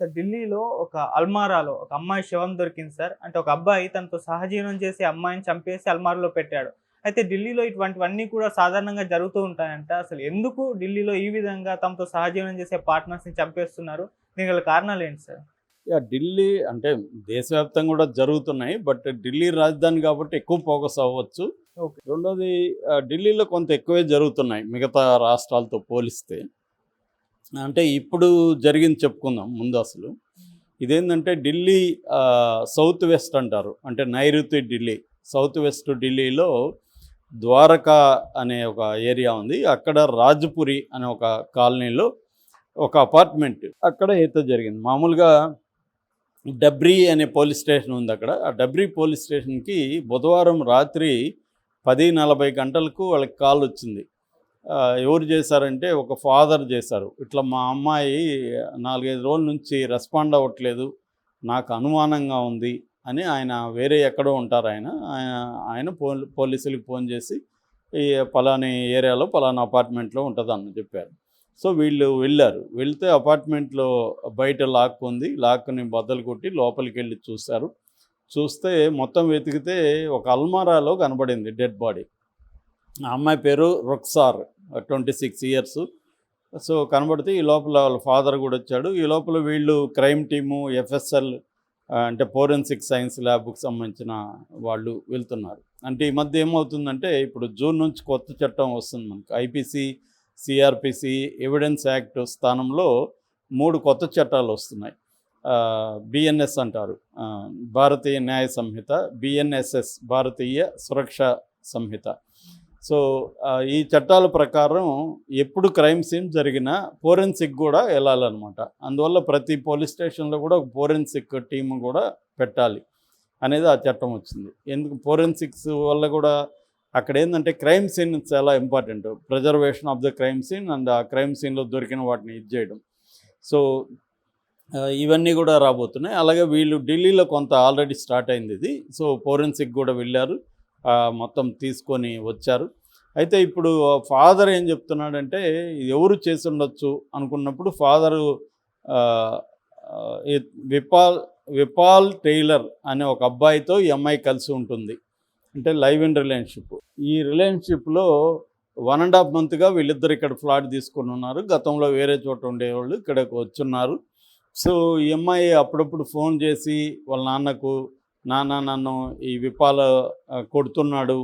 Sir ఢిల్లీలో ఒక అల్మారాలో ఒక అమ్మాయి శవం దొరికింది సార్. అంటే ఒక అబ్బాయి తనతో సహజీవనం చేసి అమ్మాయిని చంపేసి అల్మారాలో పెట్టాడు. అయితే ఢిల్లీలో ఇటువంటివన్నీ కూడా సాధారణంగా జరుగుతూ ఉంటాయంట. అసలు ఎందుకు ఢిల్లీలో ఈ విధంగా తమతో సహజీవనం చేసే పార్ట్నర్స్ని చంపేస్తున్నారు? దీనికి గల కారణాలు ఏంటి సార్? యా ఢిల్లీ అంటే దేశవ్యాప్తంగా కూడా జరుగుతున్నాయి. బట్ ఢిల్లీ రాజధాని కాబట్టి ఎక్కువ ఫోకస్ అవ్వచ్చు. ఓకే. రెండోది ఢిల్లీలో కొంత ఎక్కువే జరుగుతున్నాయి మిగతా రాష్ట్రాలతో పోలిస్తే. అంటే ఇప్పుడు జరిగింది చెప్పుకుందాం ముందు అసలు. ఇదేంటంటే ఢిల్లీ సౌత్ వెస్ట్ అంటారు. అంటే నైరుతి ఢిల్లీ. సౌత్ వెస్ట్ ఢిల్లీలో ద్వారకా అనే ఒక ఏరియా ఉంది. అక్కడ రాజపురి అనే ఒక కాలనీలో ఒక అపార్ట్మెంట్ అక్కడ ఈత జరిగింది. మామూలుగా డబ్రీ అనే పోలీస్ స్టేషన్ ఉంది అక్కడ. ఆ డబ్రీ పోలీస్ స్టేషన్కి బుధవారం రాత్రి పది నలభై గంటలకు వాళ్ళకి కాల్ వచ్చింది. ఎవరు చేశారంటే ఒక ఫాదర్ చేశారు. ఇట్లా మా అమ్మాయి నాలుగైదు రోజుల నుంచి రెస్పాండ్ అవ్వట్లేదు నాకు అనుమానంగా ఉంది అని ఆయన వేరే ఎక్కడో ఉంటారు ఆయన ఆయన ఆయన పో పోలీసులకు ఫోన్ చేసి ఈ పలాని ఏరియాలో పలానా అపార్ట్మెంట్లో ఉంటుందని చెప్పారు. సో వీళ్ళు వెళ్ళారు. వెళ్తే అపార్ట్మెంట్లో బయట లాక్ ఉంది. లాక్ని బద్దలు కొట్టి లోపలికి వెళ్ళి చూశారు. చూస్తే మొత్తం వెతికితే ఒక అల్మారాలో కనబడింది డెడ్ బాడీ. ఆ అమ్మాయి పేరు Ruksar. Twenty six years. So కనబడితే ఈ లోపల వాళ్ళ ఫాదర్ కూడా వచ్చాడు. ఈ లోపల వీళ్ళు క్రైమ్ టీము ఎఫ్ఎస్ఎల్ అంటే ఫోరెన్సిక్ సైన్స్ ల్యాబ్కి సంబంధించిన వాళ్ళు వెళ్తున్నారు. అంటే ఈ మధ్య ఏమవుతుందంటే ఇప్పుడు జూన్ నుంచి కొత్త చట్టం వస్తుంది మనకు. ఐపీసీ సిఆర్పిసి ఎవిడెన్స్ యాక్ట్ స్థానంలో మూడు కొత్త చట్టాలు వస్తున్నాయి. బిఎన్ఎస్ అంటారు. భారతీయ న్యాయ సంహిత బిఎన్ఎస్ఎస్ భారతీయ సురక్ష సంహిత. సో ఈ చట్టాల ప్రకారం ఎప్పుడు క్రైమ్ సీన్ జరిగినా ఫోరెన్సిక్ కూడా వెళ్ళాలన్నమాట. అందువల్ల ప్రతి పోలీస్ స్టేషన్లో కూడా ఒక ఫోరెన్సిక్ టీమ్ కూడా పెట్టాలి అనేది ఆ చట్టం వచ్చింది. ఎందుకు? ఫోరెన్సిక్స్ వల్ల కూడా అక్కడ ఏంటంటే క్రైమ్ సీన్ చాలా important. Preservation of the crime scene and ఆ క్రైమ్ సీన్లో దొరికిన వాటిని ఇది చేయడం. సో ఇవన్నీ కూడా రాబోతున్నాయి. అలాగే వీళ్ళు ఢిల్లీలో కొంత ఆల్రెడీ స్టార్ట్ అయింది ఇది. సో ఫోరెన్సిక్ కూడా వెళ్ళారు. మొత్తం తీసుకొని వచ్చారు. అయితే ఇప్పుడు ఫాదర్ ఏం చెప్తున్నాడంటే ఎవరు చేసి ఉండొచ్చు అనుకున్నప్పుడు ఫాదరు విపాల్ విపాల్ టైలర్ అనే ఒక అబ్బాయితో ఈ అమ్మాయి కలిసి ఉంటుంది. అంటే లైవ్ ఇన్ రిలేషన్షిప్. ఈ రిలేషన్షిప్లో వన్ అండ్ హాఫ్ మంత్గా వీళ్ళిద్దరు ఇక్కడ ఫ్లాట్ తీసుకొని ఉన్నారు. గతంలో వేరే చోట ఉండేవాళ్ళు ఇక్కడికి వచ్చున్నారు. సో ఈ అమ్మాయి అప్పుడప్పుడు ఫోన్ చేసి వాళ్ళ నాన్నకు నాన్న నన్ను ఈ విపాల కొడుతున్నాడు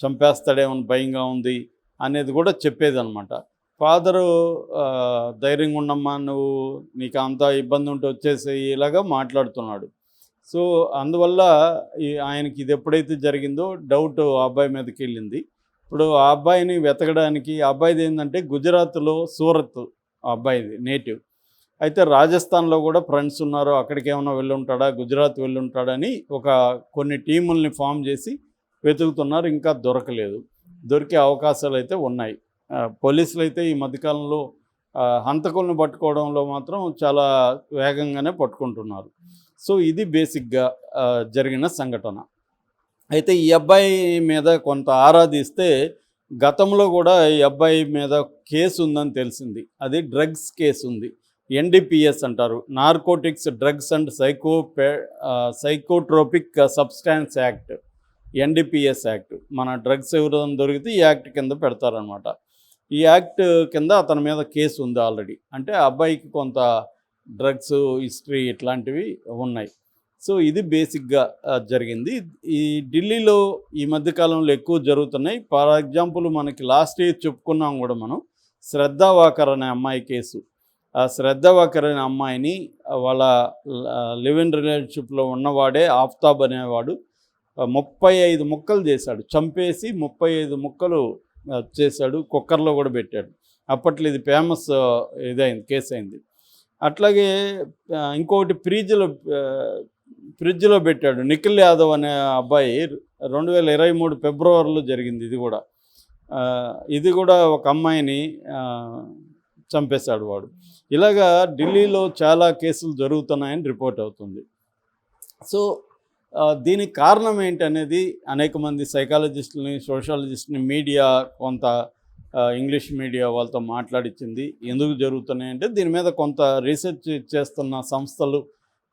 చంపేస్తాడేమని భయంగా ఉంది అనేది కూడా చెప్పేదనమాట ఫాదరు ధైర్యంగా ఉండమ్మా నువ్వు నీకు అంత ఇబ్బంది ఉంటే వచ్చేసేయి ఇలాగా మాట్లాడుతున్నాడు. సో అందువల్ల ఈ ఆయనకి ఇది ఎప్పుడైతే జరిగిందో డౌట్ ఆ అబ్బాయి మీదకి వెళ్ళింది. ఇప్పుడు ఆ అబ్బాయిని వెతకడానికి ఆ అబ్బాయిది ఏంటంటే గుజరాత్లో సూరత్ ఆ అబ్బాయిది నేటివ్. అయితే రాజస్థాన్లో కూడా ఫ్రెండ్స్ ఉన్నారు. అక్కడికి ఏమైనా వెళ్ళుంటాడా? గుజరాత్ వెళ్ళుంటాడని ఒక కొన్ని టీముల్ని ఫామ్ చేసి వెతుకుతున్నారు. ఇంకా దొరకలేదు. దొరికే అవకాశాలు అయితే ఉన్నాయి. పోలీసులు అయితే ఈ మధ్యకాలంలో హంతకులను పట్టుకోవడంలో మాత్రం చాలా వేగంగానే పట్టుకుంటున్నారు. సో ఇది బేసిక్గా జరిగిన సంఘటన. అయితే ఈ అబ్బాయి మీద కొంత ఆరాధిస్తే గతంలో కూడా ఈ అబ్బాయి మీద కేసు ఉందని తెలిసింది. అది డ్రగ్స్ కేసు ఉంది ఎన్డిపిఎస్ అంటారు. Narcotics drugs and సైకోపే psychotropic substance act NDPS act మన డ్రగ్స్ ఎవరైనా దొరికితే ఈ యాక్ట్ కింద పెడతారనమాట ఈ యాక్ట్ కింద అతని మీద కేసు ఉంది ఆల్రెడీ అంటే అబ్బాయికి కొంత డ్రగ్స్ హిస్టరీ ఇట్లాంటివి ఉన్నాయి. సో ఇది బేసిక్గా జరిగింది. ఈ ఢిల్లీలో ఈ మధ్యకాలంలో ఎక్కువ జరుగుతున్నాయి. ఫర్ ఎగ్జాంపుల్ మనకి లాస్ట్ ఇయర్ చెప్పుకున్నాం కూడా మనం. శ్రద్ధా వాకర్ అనే అమ్మాయి కేసు. శ్రద్ధ వాకర్ అమ్మాయిని వాళ్ళ లివ్ ఇన్ రిలేషన్షిప్లో ఉన్నవాడే ఆఫ్తాబ్ అనేవాడు ముప్పై ఐదు ముక్కలు చేశాడు. చంపేసి ముప్పై ఐదు ముక్కలు చేశాడు. కుక్కర్లో కూడా పెట్టాడు. అప్పట్లో ఇది ఫేమస్ ఇదైంది కేసు అయింది అట్లాగే ఇంకొకటి ఫ్రిడ్జ్లో ఫ్రిడ్జ్లో పెట్టాడు. నిఖిల్ యాదవ్ అనే అబ్బాయి రెండు వేల ఇరవై మూడు ఫిబ్రవరిలో జరిగింది ఇది కూడా. ఇది కూడా ఒక అమ్మాయిని చంపేశాడు వాడు. ఇలాగా ఢిల్లీలో చాలా కేసులు జరుగుతున్నాయని రిపోర్ట్ అవుతుంది. సో దీనికి కారణం ఏంటనేది అనేక మంది సైకాలజిస్టులని సోషాలజిస్ట్ని మీడియా కొంత ఇంగ్లీష్ మీడియా వాళ్ళతో మాట్లాడించింది ఎందుకు జరుగుతున్నాయి అంటే దీని మీద కొంత రీసెర్చ్ చేస్తున్న సంస్థలు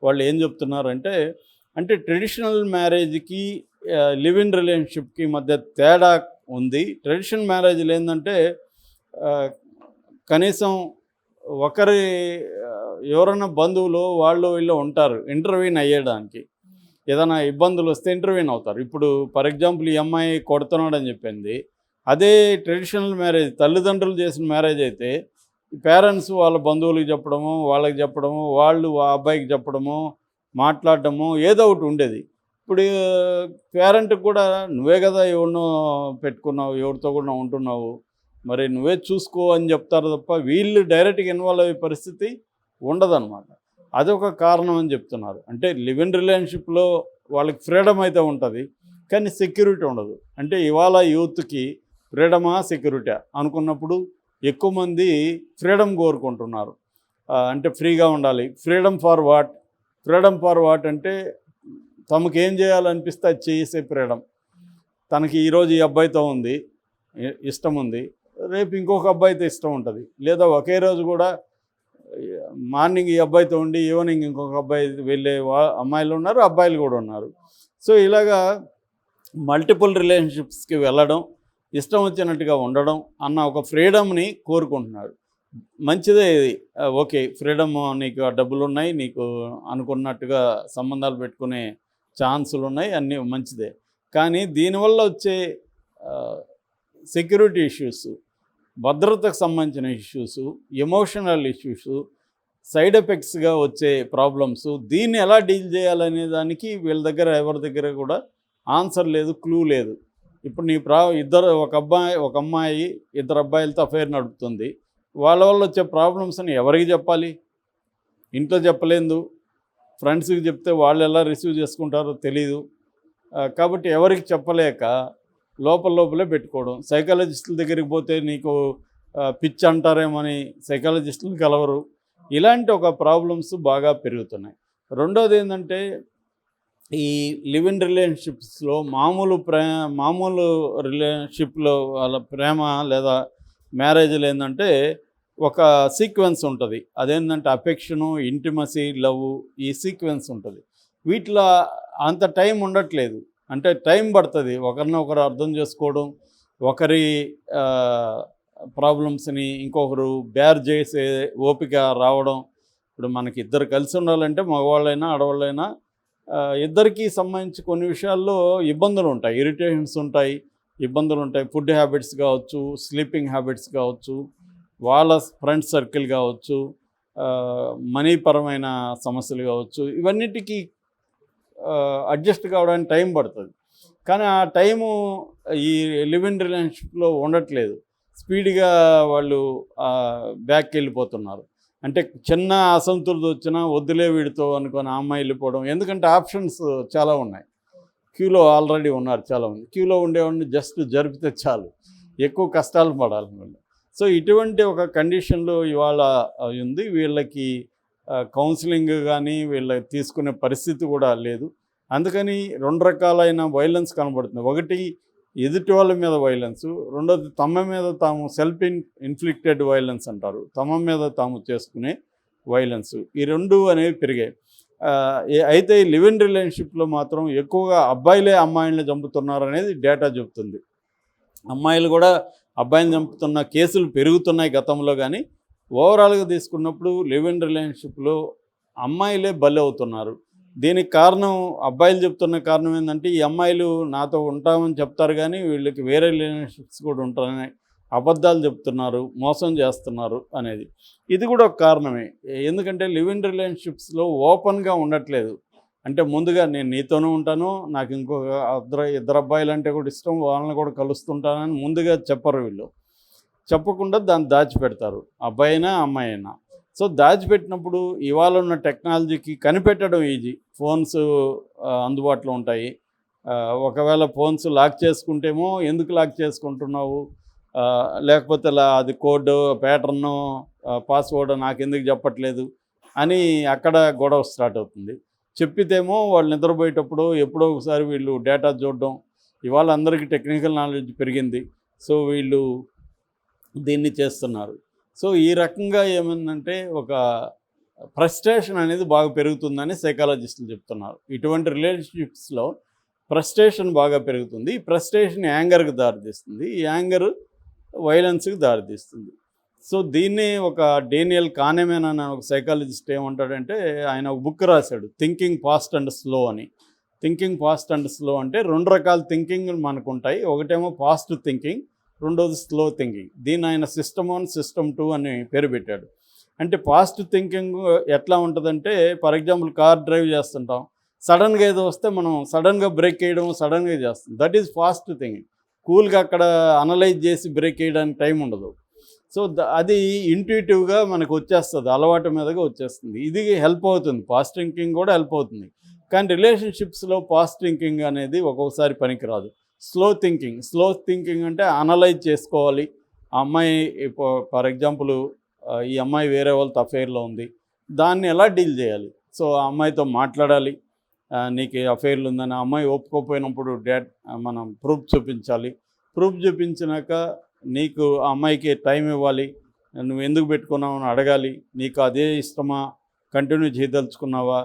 వాళ్ళు ఏం చెప్తున్నారంటే అంటే ట్రెడిషనల్ మ్యారేజ్కి లివ్ ఇన్ రిలేషన్షిప్కి మధ్య తేడా ఉంది. ట్రెడిషనల్ మ్యారేజ్లు ఏంటంటే కనీసం ఒకరి ఎవరైనా బంధువులు వాళ్ళు వీళ్ళు ఉంటారు ఇంటర్వ్యూని అయ్యడానికి ఏదైనా ఇబ్బందులు వస్తే ఇంటర్వ్యూని అవుతారు. ఇప్పుడు ఫర్ ఎగ్జాంపుల్ ఈ అమ్మాయి కొడుతున్నాడని చెప్పింది. అదే ట్రెడిషనల్ మ్యారేజ్ తల్లిదండ్రులు చేసిన మ్యారేజ్ అయితే పేరెంట్స్ వాళ్ళ బంధువులకు చెప్పడము వాళ్ళకి చెప్పడము వాళ్ళు ఆ అబ్బాయికి చెప్పడము మాట్లాడటము ఏదో ఒకటి ఉండేది. ఇప్పుడు పేరెంట్కి కూడా నువ్వే కదా ఎవరినో పెట్టుకున్నావు ఎవరితో కూడా ఉంటున్నావు మరి నువ్వే చూసుకో అని చెప్తారు తప్ప వీళ్ళు డైరెక్ట్గా ఇన్వాల్వ్ అయ్యే పరిస్థితి ఉండదన్నమాట. అదొక కారణం అని చెప్తున్నారు. అంటే లివ్ ఇన్ రిలేషన్షిప్లో వాళ్ళకి ఫ్రీడమ్ అయితే ఉంటుంది కానీ సెక్యూరిటీ ఉండదు. అంటే ఇవాళ యూత్కి ఫ్రీడమా సెక్యూరిటీ అనుకున్నప్పుడు ఎక్కువ మంది ఫ్రీడమ్ కోరుకుంటున్నారు. అంటే ఫ్రీగా ఉండాలి. Freedom for what? Freedom for what అంటే తమకు ఏం చేయాలనిపిస్తే అది చేసే ఫ్రీడమ్. తనకి ఈరోజు ఈ అబ్బాయితో ఉంది ఇష్టం ఉంది. రేపు ఇంకొక అబ్బాయితో ఇష్టం ఉంటుంది. లేదా ఒకే రోజు కూడా మార్నింగ్ ఈ అబ్బాయితో ఉండి ఈవినింగ్ ఇంకొక అబ్బాయి వెళ్ళే వా అమ్మాయిలు ఉన్నారు అబ్బాయిలు కూడా ఉన్నారు. సో ఇలాగా మల్టిపుల్ రిలేషన్షిప్స్కి వెళ్ళడం ఇష్టం వచ్చినట్టుగా ఉండడం అన్న ఒక ఫ్రీడమ్ని కోరుకుంటున్నాడు మంచిదే ఇది. ఓకే ఫ్రీడమ్ నీకు ఆ డబ్బులు ఉన్నాయి నీకు అనుకున్నట్టుగా సంబంధాలు పెట్టుకునే ఛాన్సులు ఉన్నాయి అన్నీ మంచిదే. కానీ దీనివల్ల వచ్చే సెక్యూరిటీ ఇష్యూస్ భద్రతకు సంబంధించిన ఇష్యూస్ ఎమోషనల్ ఇష్యూస్ సైడ్ ఎఫెక్ట్స్గా వచ్చే ప్రాబ్లమ్స్ దీన్ని ఎలా డీల్ చేయాలనే దానికి వీళ్ళ దగ్గర ఎవరి దగ్గర కూడా ఆన్సర్ లేదు క్లూ లేదు. ఇప్పుడు నీ ప్రా ఇద్దరు ఒక అబ్బాయి ఒక అమ్మాయి ఇద్దరు అబ్బాయిలతో అఫైర్ నడుపుతుంది. వాళ్ళ వల్ల వచ్చే ప్రాబ్లమ్స్ని ఎవరికి చెప్పాలి? ఇంట్లో చెప్పలేదు. ఫ్రెండ్స్కి చెప్తే వాళ్ళు ఎలా రిసీవ్ చేసుకుంటారో తెలీదు. కాబట్టి ఎవరికి చెప్పలేక లోపల లోపలే పెట్టుకోవడం. సైకాలజిస్టుల దగ్గరికి పోతే నీకు పిచ్ అంటారేమని సైకాలజిస్టులు కలవరు. ఇలాంటి ఒక ప్రాబ్లమ్స్ బాగా పెరుగుతున్నాయి. రెండోది ఏంటంటే ఈ లివ్ ఇన్ రిలేషన్షిప్స్లో మామూలు ప్రే మామూలు రిలేషన్షిప్లో వాళ్ళ ప్రేమ లేదా మ్యారేజ్లు ఏంటంటే ఒక సీక్వెన్స్ ఉంటుంది. అదేంటంటే అఫెక్షను ఇంటిమసీ లవ్ ఈ సీక్వెన్స్ ఉంటుంది. వీటిలో అంత టైం ఉండట్లేదు. అంటే టైం పడుతుంది. ఒకరిని ఒకరు అర్థం చేసుకోవడం ఒకరి ప్రాబ్లమ్స్ని ఇంకొకరు బేర్ చేసే ఓపిక రావడం. ఇప్పుడు మనకి ఇద్దరు కలిసి ఉండాలంటే మగవాళ్ళైనా ఆడవాళ్ళైనా ఇద్దరికి సంబంధించి కొన్ని విషయాల్లో ఇబ్బందులు ఉంటాయి. ఇరిటేషన్స్ ఉంటాయి. ఇబ్బందులు ఉంటాయి. ఫుడ్ హ్యాబిట్స్ కావచ్చు స్లీపింగ్ హ్యాబిట్స్ కావచ్చు వాళ్ళ ఫ్రెండ్ సర్కిల్ కావచ్చు మనీపరమైన మనీ పరమైన సమస్యలు కావచ్చు. ఇవన్నిటికీ అడ్జస్ట్ కావడానికి టైం పడుతుంది. కానీ ఆ టైము ఈ లివ్ ఇన్ రిలేషన్షిప్లో ఉండట్లేదు. స్పీడ్గా వాళ్ళు బ్యాక్కి వెళ్ళిపోతున్నారు. అంటే చిన్న అసంతృప్తి వచ్చినా వద్దులే వీడితో అనుకొని అమ్మాయి వెళ్ళిపోవడం. ఎందుకంటే ఆప్షన్స్ చాలా ఉన్నాయి. క్యూలో ఆల్రెడీ ఉన్నారు చాలామంది క్యూలో ఉండేవాడిని జస్ట్ జరిపితే చాలు. ఎక్కువ కష్టాలు పడాలి వీళ్ళు సో ఇటువంటి ఒక కండిషన్లో ఇవాళ ఉంది. వీళ్ళకి కౌన్సిలింగ్ కానీ వీళ్ళ తీసుకునే పరిస్థితి కూడా లేదు. అందుకని రెండు రకాలైన వైలెన్స్ కనబడుతుంది. ఒకటి ఎదుటి వాళ్ళ మీద వైలెన్స్ రెండోది తమ మీద తాము సెల్ఫ్ ఇన్ ఇన్ఫ్లిక్టెడ్ వైలెన్స్ అంటారు. తమ మీద తాము చేసుకునే వైలెన్స్ ఈ రెండు అనేవి పెరిగాయి. అయితే ఈ లివ్ ఇన్ రిలేషన్షిప్లో మాత్రం ఎక్కువగా అబ్బాయిలే అమ్మాయిలను చంపుతున్నారు అనేది డేటా చెబుతుంది అమ్మాయిలు కూడా అబ్బాయిని చంపుతున్న కేసులు పెరుగుతున్నాయి గతంలో కానీ ఓవరాల్గా తీసుకున్నప్పుడు లివ్ ఇన్ రిలేషన్షిప్లో అమ్మాయిలే బలి అవుతున్నారు. దీనికి కారణం అబ్బాయిలు చెప్తున్న కారణం ఏంటంటే ఈ అమ్మాయిలు నాతో ఉంటామని చెప్తారు కానీ వీళ్ళకి వేరే రిలేషన్షిప్స్ కూడా ఉంటారని అబద్ధాలు చెప్తున్నారు మోసం చేస్తున్నారు అనేది. ఇది కూడా ఒక కారణమే. ఎందుకంటే లివ్ ఇన్ రిలేషన్షిప్స్లో ఓపెన్గా ఉండట్లేదు. అంటే ముందుగా నేను నీతోనూ ఉంటాను నాకు ఇంకొక ఇద్దరు ఇద్దరు అబ్బాయిలు అంటే కూడా ఇష్టం వాళ్ళని కూడా కలుస్తుంటానని ముందుగా చెప్పరు వీళ్ళు. చెప్పకుండా దాన్ని దాచిపెడతారు. అబ్బాయి అయినా అమ్మాయి అయినా సో దాచిపెట్టినప్పుడు ఇవాళ ఉన్న టెక్నాలజీకి కనిపెట్టడం ఈజీ. ఫోన్స్ అందుబాటులో ఉంటాయి. ఒకవేళ ఫోన్స్ లాక్ చేసుకుంటేమో ఎందుకు లాక్ చేసుకుంటున్నావు? లేకపోతే అలా అది కోడ్ ప్యాటర్ను పాస్వర్డ్ నాకు ఎందుకు చెప్పట్లేదు? అని అక్కడ గొడవ స్టార్ట్ అవుతుంది. చెప్పితేమో వాళ్ళు నిద్రపోయేటప్పుడు ఎప్పుడో ఒకసారి వీళ్ళు డేటా చూడడం. ఇవాళ అందరికీ టెక్నికల్ నాలెడ్జ్ పెరిగింది. సో వీళ్ళు దీన్ని చేస్తున్నారు. సో ఈ రకంగా ఏమైందంటే ఒక ఫ్రస్ట్రేషన్ అనేది బాగా పెరుగుతుందని సైకాలజిస్టులు చెప్తున్నారు. ఇటువంటి రిలేషన్షిప్స్లో ఫ్రస్ట్రేషన్ బాగా పెరుగుతుంది. ఈ ఫ్రస్ట్రేషన్ యాంగర్కి దారితీస్తుంది. ఈ యాంగర్ వైలెన్స్కి దారితీస్తుంది. సో దీన్ని ఒక డేనియల్ కానెమెన్ అనే ఒక సైకాలజిస్ట్ ఏమంటాడంటే ఆయన ఒక బుక్ రాశాడు థింకింగ్ ఫాస్ట్ అండ్ స్లో అని. థింకింగ్ ఫాస్ట్ అండ్ స్లో అంటే రెండు రకాల థింకింగ్ మనకు ఉంటాయి ఒకటేమో ఫాస్ట్ థింకింగ్ రెండోది స్లో థింకింగ్ దీన్ని ఆయన సిస్టమ్ వన్ సిస్టమ్ టూ అని పేరు పెట్టాడు. అంటే ఫాస్ట్ థింకింగ్ ఎట్లా ఉంటుందంటే ఫర్ ఎగ్జాంపుల్ కార్ డ్రైవ్ చేస్తుంటాం. సడన్గా ఏదో వస్తే మనం సడన్గా బ్రేక్ వేయడం సడన్గా చేస్తాం. దట్ ఈజ్ ఫాస్ట్ థింకింగ్ కూల్గా అక్కడ అనలైజ్ చేసి బ్రేక్ వేయడానికి టైం ఉండదు. సో అది ఇంట్యూటివ్గా మనకు వచ్చేస్తుంది అలవాటు మీదగా వచ్చేస్తుంది. ఇది హెల్ప్ అవుతుంది. ఫాస్ట్ థింకింగ్ కూడా హెల్ప్ అవుతుంది. కానీ రిలేషన్షిప్స్లో ఫాస్ట్ థింకింగ్ అనేది ఒక్కొక్కసారి పనికిరాదు. స్లో థింకింగ్ స్లో థింకింగ్ అంటే అనలైజ్ చేసుకోవాలి. ఆ అమ్మాయి ఫర్ ఎగ్జాంపుల్ ఈ అమ్మాయి వేరే వాళ్ళతో అఫైర్లో ఉంది. దాన్ని ఎలా డీల్ చేయాలి? సో ఆ అమ్మాయితో మాట్లాడాలి. నీకు అఫైర్లు ఉందని ఆ అమ్మాయి ఒప్పుకోపోయినప్పుడు డాడ్ మనం ప్రూఫ్ చూపించాలి. ప్రూఫ్ చూపించినాక నీకు ఆ అమ్మాయికి టైం ఇవ్వాలి. నువ్వు ఎందుకు పెట్టుకున్నావు అని అడగాలి. నీకు అదే ఇష్టమా? కంటిన్యూ చేయదలుచుకున్నావా?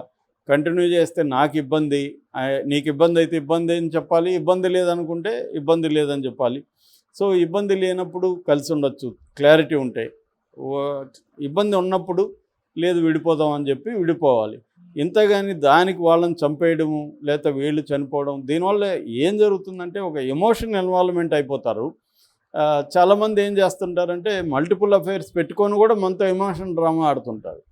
కంటిన్యూ చేస్తే నాకు ఇబ్బంది నీకు ఇబ్బంది అయితే ఇబ్బంది అని చెప్పాలి ఇబ్బంది లేదనుకుంటే ఇబ్బంది లేదని చెప్పాలి. సో ఇబ్బంది లేనప్పుడు కలిసి ఉండొచ్చు క్లారిటీ ఉంటే. ఇబ్బంది ఉన్నప్పుడు లేదు విడిపోదాం అని చెప్పి విడిపోవాలి. ఇంతగాని దానికి వాళ్ళని చంపేయడము లేకపోతే వీళ్ళు చనిపోవడం దీనివల్ల ఏం జరుగుతుందంటే ఒక ఎమోషన్ ఇన్వాల్వ్మెంట్ అయిపోతారు. చాలామంది ఏం చేస్తుంటారంటే మల్టిపుల్ అఫైర్స్ పెట్టుకొని కూడా మనతో ఎమోషన్ డ్రామా ఆడుతుంటారు.